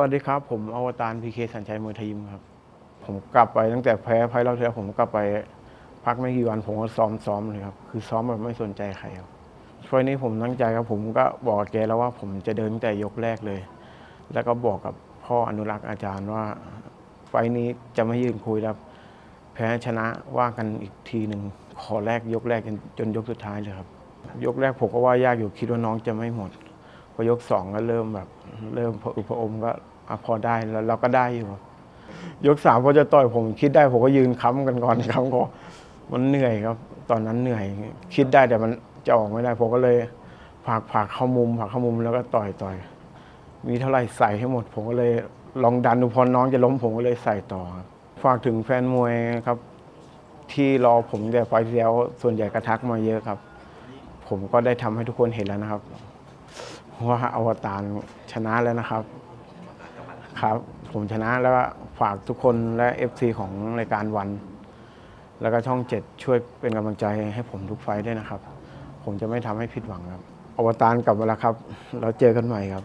วัสดีครับ ผมอวตารพีเคสัญชัยมวยไทยยิมครับ ผมกลับไปตั้งแต่แพ้ไฟล์เราเทียผมกลับไปพักไม่กี่วันผมก็ซ้อมซ้อมเลยครับ คือซ้อมแบบไม่สนใจใครครับไฟล์นี้ผมตั้งใจครับผมก็บอกแกแล้วว่าผมจะเดินแต่ยกแรกเลย แล้วก็บอกกับพ่ออนุรักษ์อาจารย์ว่า ไฟล์นี้จะไม่ยืนคุยแล้วแพ้ชนะว่ากันอีกทีหนึ่งขอแรกยกแรกจนจนยกสุดท้ายเลยครับ ยกแรกผมก็ว่ายากอยู่คิดว่าน้องจะไม่หมด พอยกสองก็เริ่มแบบ เริ่มพออุปอมก็อะพอได้แล้วเราก็ได้อยู่ ยกสามพอจะต่อยผมคิดได้ผมก็ยืนค้ำกันก่อนค้ำก็มันเหนื่อยครับ ตอนนั้นเหนื่อย คิดได้แต่มันจะออกไม่ได้ผมก็เลยผักผักเข้ามุมผักเข้ามุมแล้วก็ต่อยต่อย มีเท่าไหร่ใส่ให้หมด ผมก็เลยลองดันดูพอน้องจะล้มผมก็เลยใส่ต่อครับฝากถึงแฟนมวยครับ ที่รอผมแต่ไฟล์ที่แล้วส่วนใหญ่กระทักมาเยอะครับ ผมก็ได้ทำให้ทุกคนเห็นแล้วนะครับ ว่าอวตารชนะแล้วนะครับ ครับ ผมชนะแล้วก็ฝากทุกคนและ FC ของรายการวัน แล้วก็ช่องเจ็ดช่วยเป็นกำลังใจให้ผมทุกไฟด้วยนะครับ ผมจะไม่ทำให้ผิดหวังครับ อวตารกลับมาแล้วครับ เราเจอกันใหม่ครับ